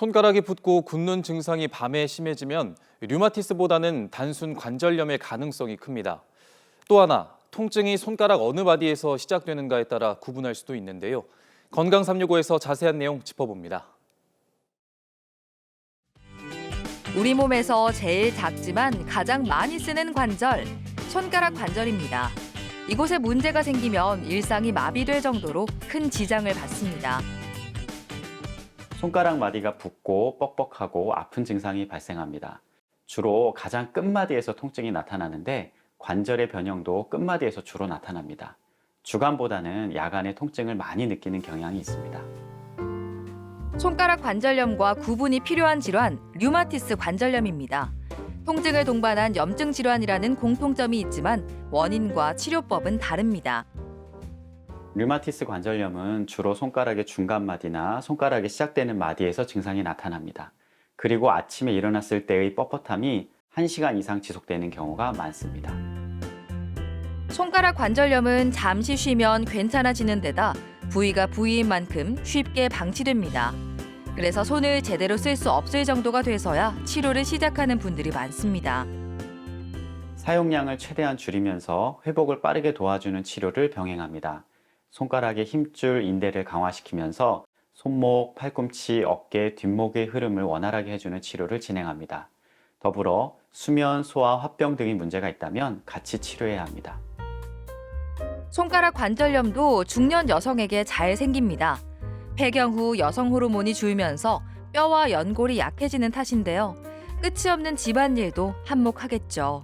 손가락이 붓고 굳는 증상이 밤에 심해지면 류마티스보다는 단순 관절염의 가능성이 큽니다. 또 하나, 통증이 손가락 어느 마디에서 시작되는가에 따라 구분할 수도 있는데요. 건강 365에서 자세한 내용 짚어봅니다. 우리 몸에서 제일 작지만 가장 많이 쓰는 관절, 손가락 관절입니다. 이곳에 문제가 생기면 일상이 마비될 정도로 큰 지장을 받습니다. 손가락 마디가 붓고 뻑뻑하고 아픈 증상이 발생합니다. 주로 가장 끝마디에서 통증이 나타나는데 관절의 변형도 끝마디에서 주로 나타납니다. 주간보다는 야간에 통증을 많이 느끼는 경향이 있습니다. 손가락 관절염과 구분이 필요한 질환, 류마티스 관절염입니다. 통증을 동반한 염증 질환이라는 공통점이 있지만 원인과 치료법은 다릅니다. 류마티스 관절염은 주로 손가락의 중간 마디나 손가락이 시작되는 마디에서 증상이 나타납니다. 그리고 아침에 일어났을 때의 뻣뻣함이 1시간 이상 지속되는 경우가 많습니다. 손가락 관절염은 잠시 쉬면 괜찮아지는 데다 부위가 부위인 만큼 쉽게 방치됩니다. 그래서 손을 제대로 쓸 수 없을 정도가 돼서야 치료를 시작하는 분들이 많습니다. 사용량을 최대한 줄이면서 회복을 빠르게 도와주는 치료를 병행합니다. 손가락의 힘줄 인대를 강화시키면서 손목, 팔꿈치, 어깨, 뒷목의 흐름을 원활하게 해주는 치료를 진행합니다. 더불어 수면, 소화, 화병 등의 문제가 있다면 같이 치료해야 합니다. 손가락 관절염도 중년 여성에게 잘 생깁니다. 폐경 후 여성 호르몬이 줄면서 뼈와 연골이 약해지는 탓인데요. 끝이 없는 집안일도 한몫하겠죠.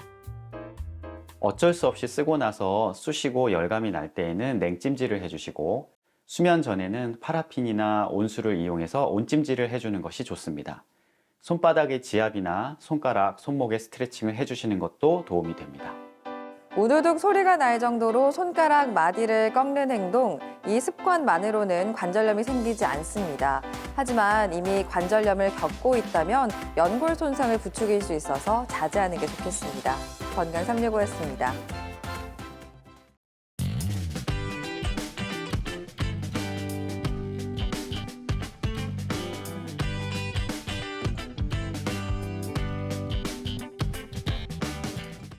어쩔 수 없이 쓰고 나서 쑤시고 열감이 날 때에는 냉찜질을 해주시고 수면 전에는 파라핀이나 온수를 이용해서 온찜질을 해주는 것이 좋습니다. 손바닥의 지압이나 손가락, 손목의 스트레칭을 해주시는 것도 도움이 됩니다. 우두둑 소리가 날 정도로 손가락 마디를 꺾는 행동, 이 습관만으로는 관절염이 생기지 않습니다. 하지만 이미 관절염을 겪고 있다면 연골 손상을 부추길 수 있어서 자제하는 게 좋겠습니다. 건강 365였습니다.